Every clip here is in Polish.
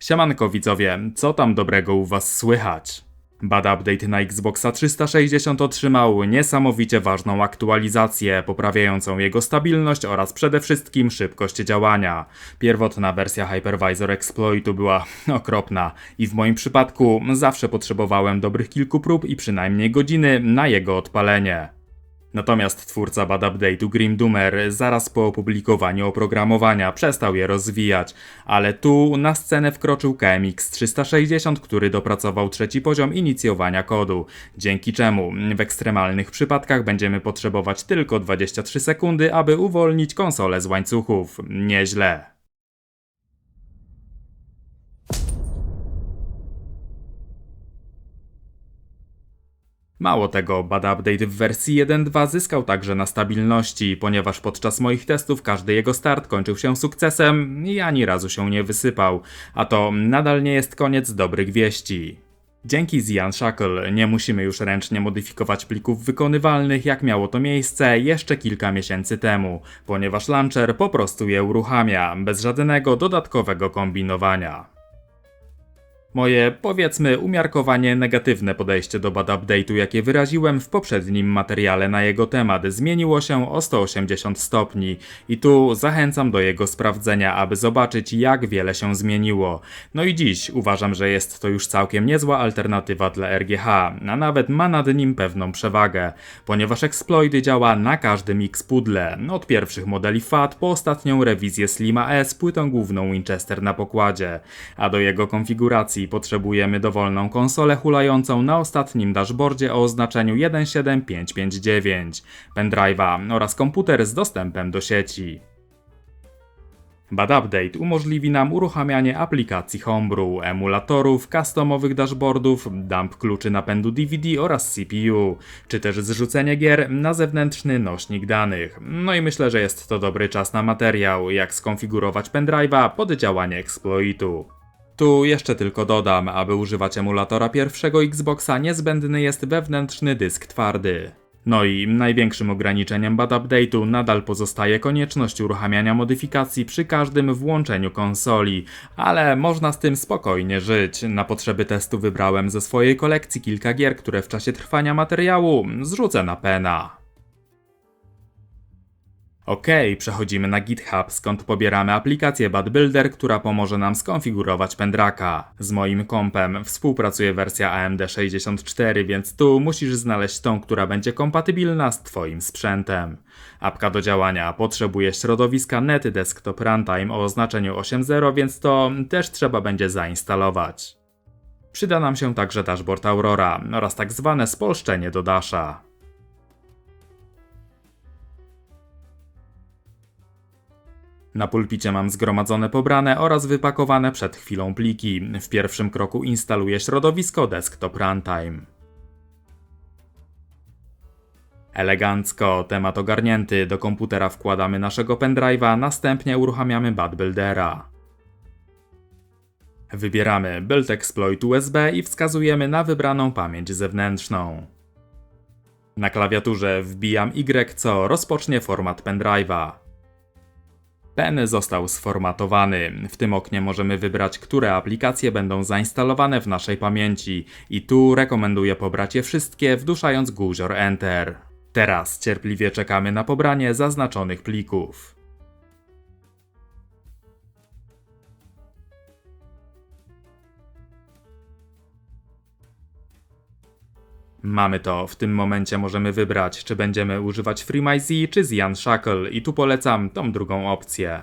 Siemanko widzowie, co tam dobrego u was słychać? Bad Update na Xboxa 360 otrzymał niesamowicie ważną aktualizację, poprawiającą jego stabilność oraz przede wszystkim szybkość działania. Pierwotna wersja Hypervisor Exploitu była okropna i w moim przypadku zawsze potrzebowałem dobrych kilku prób i przynajmniej godziny na jego odpalenie. Natomiast twórca Bad Update'u Grim Doomer zaraz po opublikowaniu oprogramowania przestał je rozwijać, ale tu na scenę wkroczył KMX 360, który dopracował trzeci poziom inicjowania kodu, dzięki czemu w ekstremalnych przypadkach będziemy potrzebować tylko 23 sekundy, aby uwolnić konsolę z łańcuchów. Nieźle. Mało tego, Bad Update w wersji 1.2 zyskał także na stabilności, ponieważ podczas moich testów każdy jego start kończył się sukcesem i ani razu się nie wysypał, a to nadal nie jest koniec dobrych wieści. Dzięki Zian Shackle nie musimy już ręcznie modyfikować plików wykonywalnych, jak miało to miejsce jeszcze kilka miesięcy temu, ponieważ launcher po prostu je uruchamia, bez żadnego dodatkowego kombinowania. Moje, powiedzmy, umiarkowanie negatywne podejście do Bad Update'u, jakie wyraziłem w poprzednim materiale na jego temat, zmieniło się o 180 stopni i tu zachęcam do jego sprawdzenia, aby zobaczyć jak wiele się zmieniło. No i dziś uważam, że jest to już całkiem niezła alternatywa dla RGH, a nawet ma nad nim pewną przewagę, ponieważ Exploit działa na każdym X-pudle, od pierwszych modeli FAT po ostatnią rewizję Slima S płytą główną Winchester na pokładzie, a do jego konfiguracji potrzebujemy dowolną konsolę hulającą na ostatnim dashboardzie o oznaczeniu 17559, pendrive'a oraz komputer z dostępem do sieci. Bad Update umożliwi nam uruchamianie aplikacji Homebrew, emulatorów, customowych dashboardów, dump kluczy napędu DVD oraz CPU, czy też zrzucenie gier na zewnętrzny nośnik danych. No i myślę, że jest to dobry czas na materiał, jak skonfigurować pendrive'a pod działanie exploitu. Tu jeszcze tylko dodam, aby używać emulatora pierwszego Xboxa niezbędny jest wewnętrzny dysk twardy. No i największym ograniczeniem bad update'u nadal pozostaje konieczność uruchamiania modyfikacji przy każdym włączeniu konsoli, ale można z tym spokojnie żyć. Na potrzeby testu wybrałem ze swojej kolekcji kilka gier, które w czasie trwania materiału zrzucę na pena. Ok, przechodzimy na GitHub, skąd pobieramy aplikację Bad Builder, która pomoże nam skonfigurować pędraka. Z moim kompem współpracuje wersja AMD 64, więc tu musisz znaleźć tą, która będzie kompatybilna z Twoim sprzętem. Apka do działania potrzebuje środowiska Net Desktop Runtime o oznaczeniu 8.0, więc to też trzeba będzie zainstalować. Przyda nam się także dashboard Aurora oraz tak zwane spolszczenie do Dasha. Na pulpicie mam zgromadzone pobrane oraz wypakowane przed chwilą pliki. W pierwszym kroku instaluję środowisko Desktop Runtime. Elegancko, temat ogarnięty, do komputera wkładamy naszego pendrive'a, następnie uruchamiamy Bad Buildera. Wybieramy Build Exploit USB i wskazujemy na wybraną pamięć zewnętrzną. Na klawiaturze wbijam Y, co rozpocznie format pendrive'a. Ten został sformatowany. W tym oknie możemy wybrać, które aplikacje będą zainstalowane w naszej pamięci i tu rekomenduję pobrać je wszystkie, wduszając guzior Enter. Teraz cierpliwie czekamy na pobranie zaznaczonych plików. Mamy to, w tym momencie możemy wybrać, czy będziemy używać FreeMyZ czy Zian Shackle i tu polecam tą drugą opcję.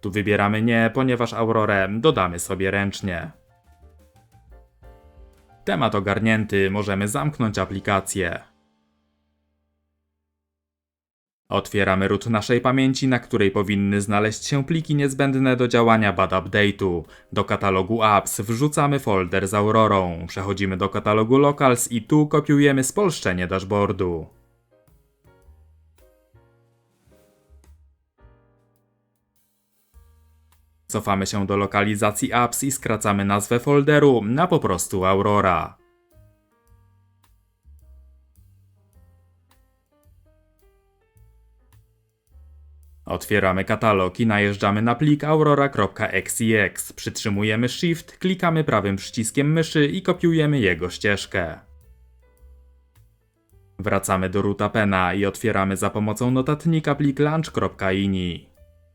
Tu wybieramy nie, ponieważ Aurorę dodamy sobie ręcznie. Temat ogarnięty, możemy zamknąć aplikację. Otwieramy root naszej pamięci, na której powinny znaleźć się pliki niezbędne do działania bad update'u. Do katalogu apps wrzucamy folder z Aurorą, przechodzimy do katalogu locals i tu kopiujemy spolszczenie dashboardu. Cofamy się do lokalizacji apps i skracamy nazwę folderu na po prostu Aurora. Otwieramy katalog i najeżdżamy na plik aurora.xex. Przytrzymujemy Shift, klikamy prawym przyciskiem myszy i kopiujemy jego ścieżkę. Wracamy do roota pena i otwieramy za pomocą notatnika plik launch.ini.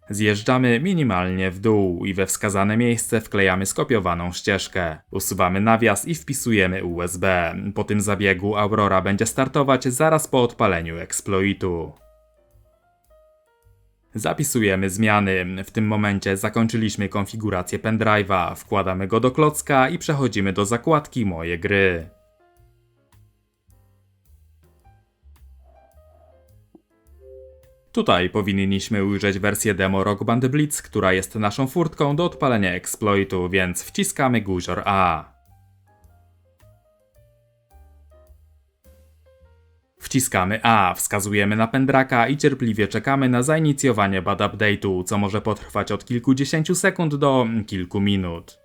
Zjeżdżamy minimalnie w dół i we wskazane miejsce wklejamy skopiowaną ścieżkę. Usuwamy nawias i wpisujemy USB. Po tym zabiegu Aurora będzie startować zaraz po odpaleniu exploitu. Zapisujemy zmiany. W tym momencie zakończyliśmy konfigurację pendrive'a, wkładamy go do klocka i przechodzimy do zakładki Moje gry. Tutaj powinniśmy ujrzeć wersję demo Rock Band Blitz, która jest naszą furtką do odpalenia exploitu, więc wciskamy guzior A. Wciskamy A, wskazujemy na pędraka i cierpliwie czekamy na zainicjowanie bad update'u, co może potrwać od kilkudziesięciu sekund do kilku minut.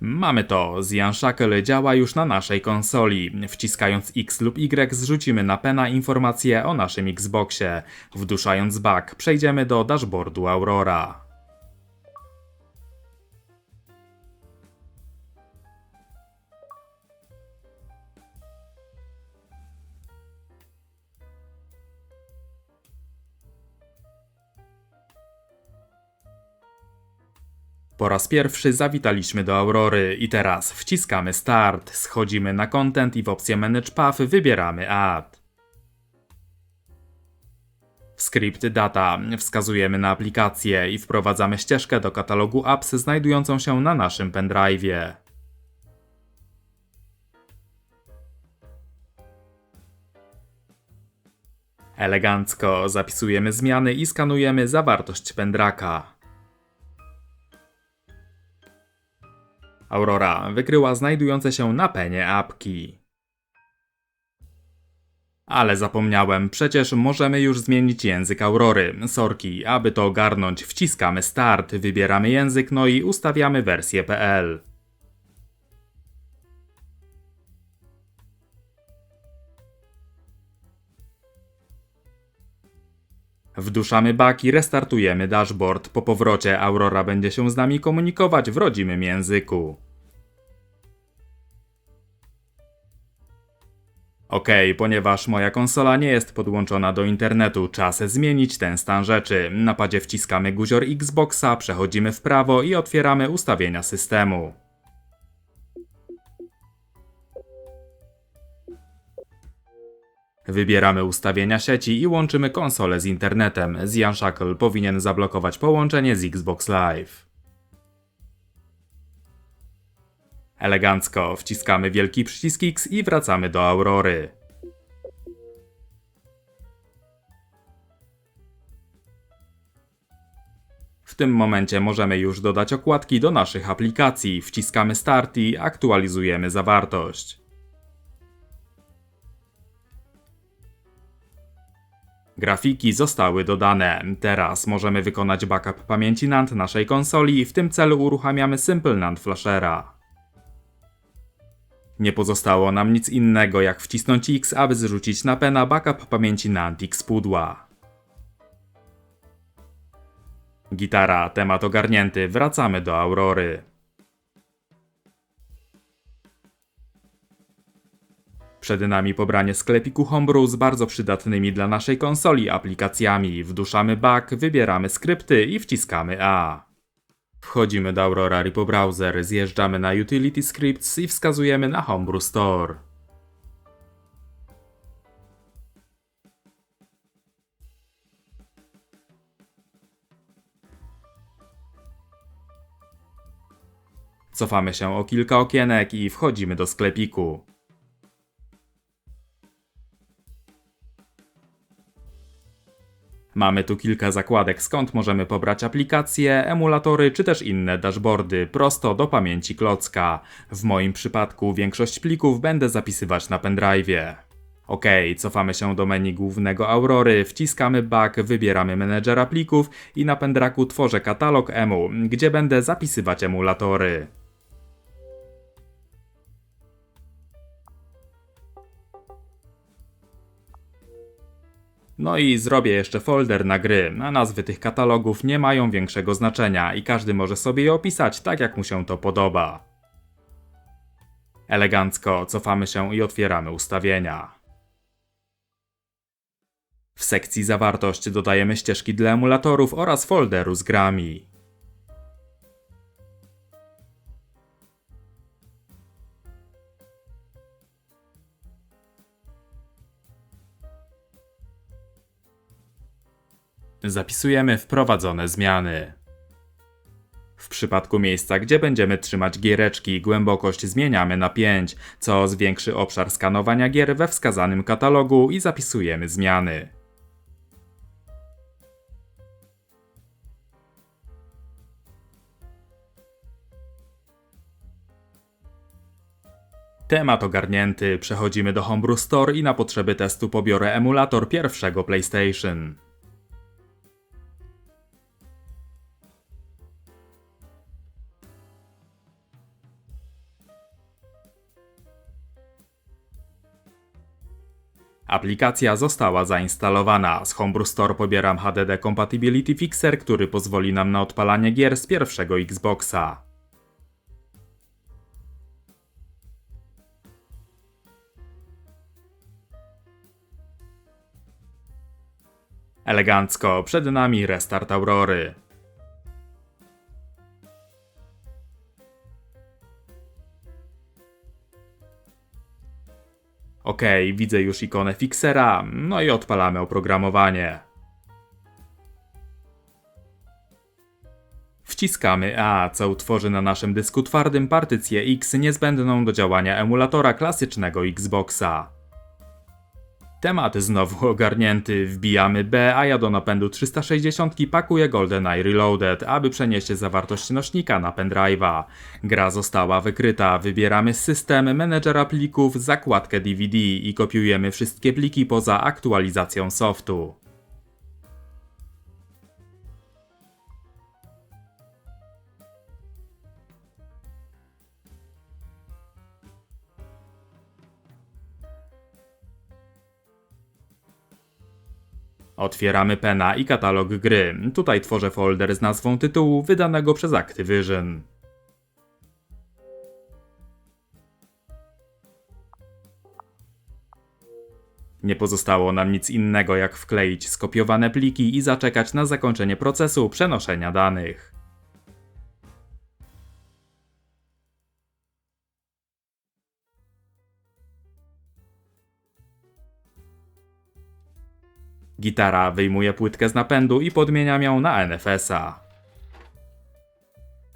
Mamy to, Zian Shackle działa już na naszej konsoli. Wciskając X lub Y zrzucimy na pena informacje o naszym Xboxie. Wduszając back przejdziemy do dashboardu Aurora. Po raz pierwszy zawitaliśmy do Aurory i teraz wciskamy Start, schodzimy na Content i w opcję Manage Path wybieramy Add. W Script Data wskazujemy na aplikację i wprowadzamy ścieżkę do katalogu apps znajdującą się na naszym pendrive'ie. Elegancko zapisujemy zmiany i skanujemy zawartość pendraka. Aurora wykryła znajdujące się na penie apki. Ale zapomniałem, przecież możemy już zmienić język Aurory. Sorki, aby to ogarnąć, wciskamy Start, wybieramy język, no i ustawiamy wersję PL. Wduszamy bak i restartujemy dashboard. Po powrocie Aurora będzie się z nami komunikować w rodzimym języku. Ok, ponieważ moja konsola nie jest podłączona do internetu, czas zmienić ten stan rzeczy. Na padzie wciskamy guzior Xboxa, przechodzimy w prawo i otwieramy ustawienia systemu. Wybieramy ustawienia sieci i łączymy konsolę z internetem. Zian Shackle powinien zablokować połączenie z Xbox Live. Elegancko wciskamy wielki przycisk X i wracamy do Aurory. W tym momencie możemy już dodać okładki do naszych aplikacji. Wciskamy Start i aktualizujemy zawartość. Grafiki zostały dodane. Teraz możemy wykonać backup pamięci NAND naszej konsoli i w tym celu uruchamiamy Simple NAND Flashera. Nie pozostało nam nic innego jak wcisnąć X, aby zrzucić na pena backup pamięci NAND X pudła. Gitara, temat ogarnięty, wracamy do Aurory. Przed nami pobranie sklepiku Homebrew z bardzo przydatnymi dla naszej konsoli aplikacjami. Wduszamy back, wybieramy skrypty i wciskamy A. Wchodzimy do Aurora Repo Browser, zjeżdżamy na Utility Scripts i wskazujemy na Homebrew Store. Cofamy się o kilka okienek i wchodzimy do sklepiku. Mamy tu kilka zakładek, skąd możemy pobrać aplikacje, emulatory czy też inne dashboardy prosto do pamięci klocka. W moim przypadku większość plików będę zapisywać na pendrive'ie. Ok, cofamy się do menu głównego Aurory, wciskamy back, wybieramy menedżera plików i na pendraku tworzę katalog emu, gdzie będę zapisywać emulatory. No i zrobię jeszcze folder na gry, a nazwy tych katalogów nie mają większego znaczenia i każdy może sobie je opisać tak jak mu się to podoba. Elegancko cofamy się i otwieramy ustawienia. W sekcji zawartość dodajemy ścieżki dla emulatorów oraz folderu z grami. Zapisujemy wprowadzone zmiany. W przypadku miejsca, gdzie będziemy trzymać giereczki, głębokość zmieniamy na 5, co zwiększy obszar skanowania gier we wskazanym katalogu i zapisujemy zmiany. Temat ogarnięty, przechodzimy do Homebrew Store i na potrzeby testu pobiorę emulator pierwszego PlayStation. Aplikacja została zainstalowana. Z Homebrew Store pobieram HDD Compatibility Fixer, który pozwoli nam na odpalanie gier z pierwszego Xboxa. Elegancko, przed nami restart Aurory. Ok, widzę już ikonę fixera, no i odpalamy oprogramowanie. Wciskamy A, co utworzy na naszym dysku twardym partycję X niezbędną do działania emulatora klasycznego Xboxa. Temat znowu ogarnięty, wbijamy B, a ja do napędu 360 pakuję GoldenEye Reloaded, aby przenieść zawartość nośnika na pendrive'a. Gra została wykryta, wybieramy system, menedżera plików, zakładkę DVD i kopiujemy wszystkie pliki poza aktualizacją softu. Otwieramy pena i katalog gry. Tutaj tworzę folder z nazwą tytułu wydanego przez Activision. Nie pozostało nam nic innego jak wkleić skopiowane pliki i zaczekać na zakończenie procesu przenoszenia danych. Gitara wyjmuje płytkę z napędu i podmieniam ją na NFS-a.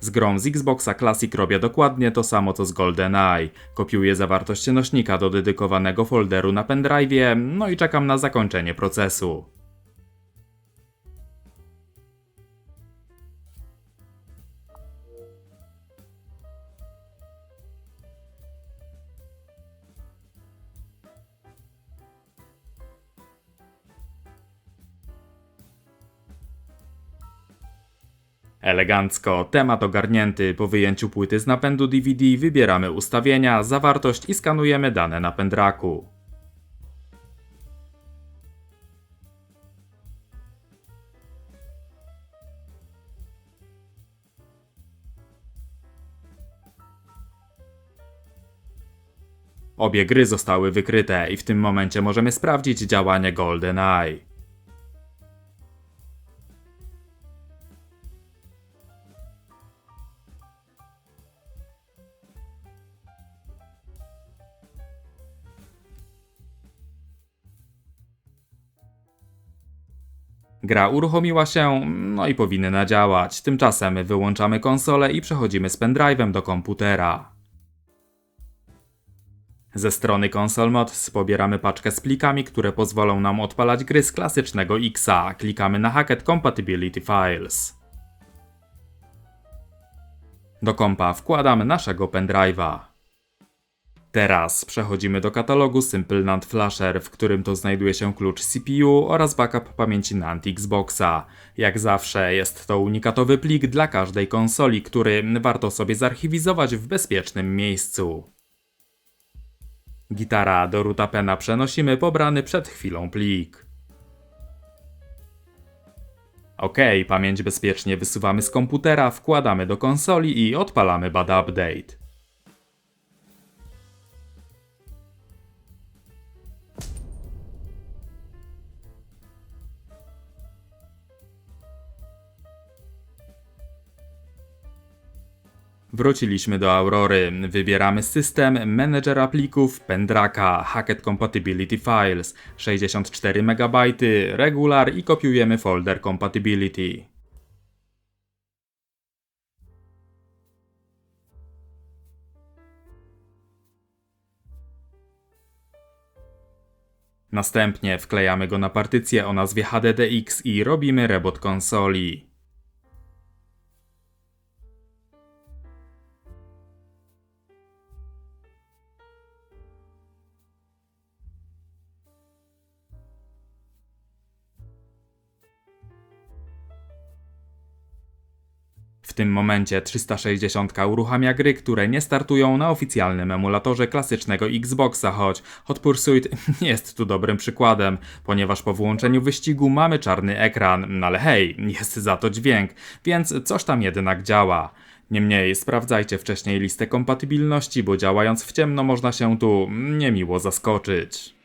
Z grą z Xboxa Classic robię dokładnie to samo co z GoldenEye. Kopiuję zawartość nośnika do dedykowanego folderu na pendrive'ie, no i czekam na zakończenie procesu. Elegancko, temat ogarnięty, po wyjęciu płyty z napędu DVD wybieramy ustawienia, zawartość i skanujemy dane na pędraku. Obie gry zostały wykryte i w tym momencie możemy sprawdzić działanie GoldenEye. Gra uruchomiła się, no i powinna działać. Tymczasem wyłączamy konsolę i przechodzimy z pendrive'em do komputera. Ze strony Console Mods pobieramy paczkę z plikami, które pozwolą nam odpalać gry z klasycznego Xa. Klikamy na Hackett Compatibility Files. Do kompa wkładamy naszego pendrive'a. Teraz przechodzimy do katalogu Simple NAND Flasher, w którym to znajduje się klucz CPU oraz backup pamięci NAND Xboxa. Jak zawsze jest to unikatowy plik dla każdej konsoli, który warto sobie zarchiwizować w bezpiecznym miejscu. Gitara do rootapena przenosimy pobrany przed chwilą plik. Okej, pamięć bezpiecznie wysuwamy z komputera, wkładamy do konsoli i odpalamy bada update. Wróciliśmy do Aurory, wybieramy system, menedżer plików, Pendraka, Hackett Compatibility Files, 64 MB, regular i kopiujemy folder Compatibility. Następnie wklejamy go na partycję o nazwie HDDX i robimy rebot konsoli. W tym momencie 360 uruchamia gry, które nie startują na oficjalnym emulatorze klasycznego Xboxa, choć Hot Pursuit nie jest tu dobrym przykładem, ponieważ po włączeniu wyścigu mamy czarny ekran, no ale hej, jest za to dźwięk, więc coś tam jednak działa. Niemniej sprawdzajcie wcześniej listę kompatybilności, bo działając w ciemno można się tu niemiło zaskoczyć.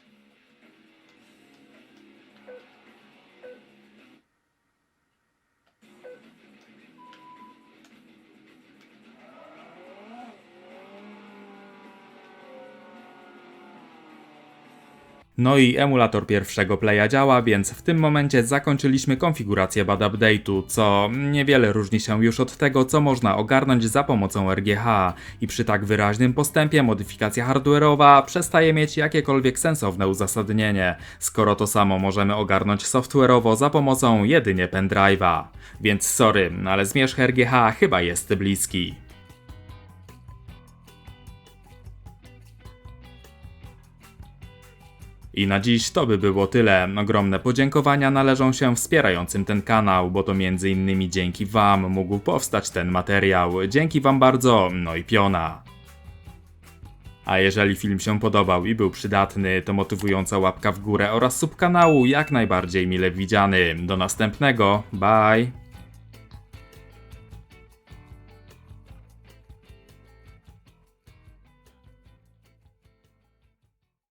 No i emulator pierwszego playa działa, więc w tym momencie zakończyliśmy konfigurację bad update'u, co niewiele różni się już od tego, co można ogarnąć za pomocą RGH. I przy tak wyraźnym postępie modyfikacja hardware'owa przestaje mieć jakiekolwiek sensowne uzasadnienie, skoro to samo możemy ogarnąć software'owo za pomocą jedynie pendrive'a. Więc sorry, ale zmierzch RGH chyba jest bliski. I na dziś to by było tyle. Ogromne podziękowania należą się wspierającym ten kanał, bo to między innymi dzięki Wam mógł powstać ten materiał. Dzięki Wam bardzo, no i piona. A jeżeli film się podobał i był przydatny, to motywująca łapka w górę oraz subkanału jak najbardziej mile widziany. Do następnego, bye!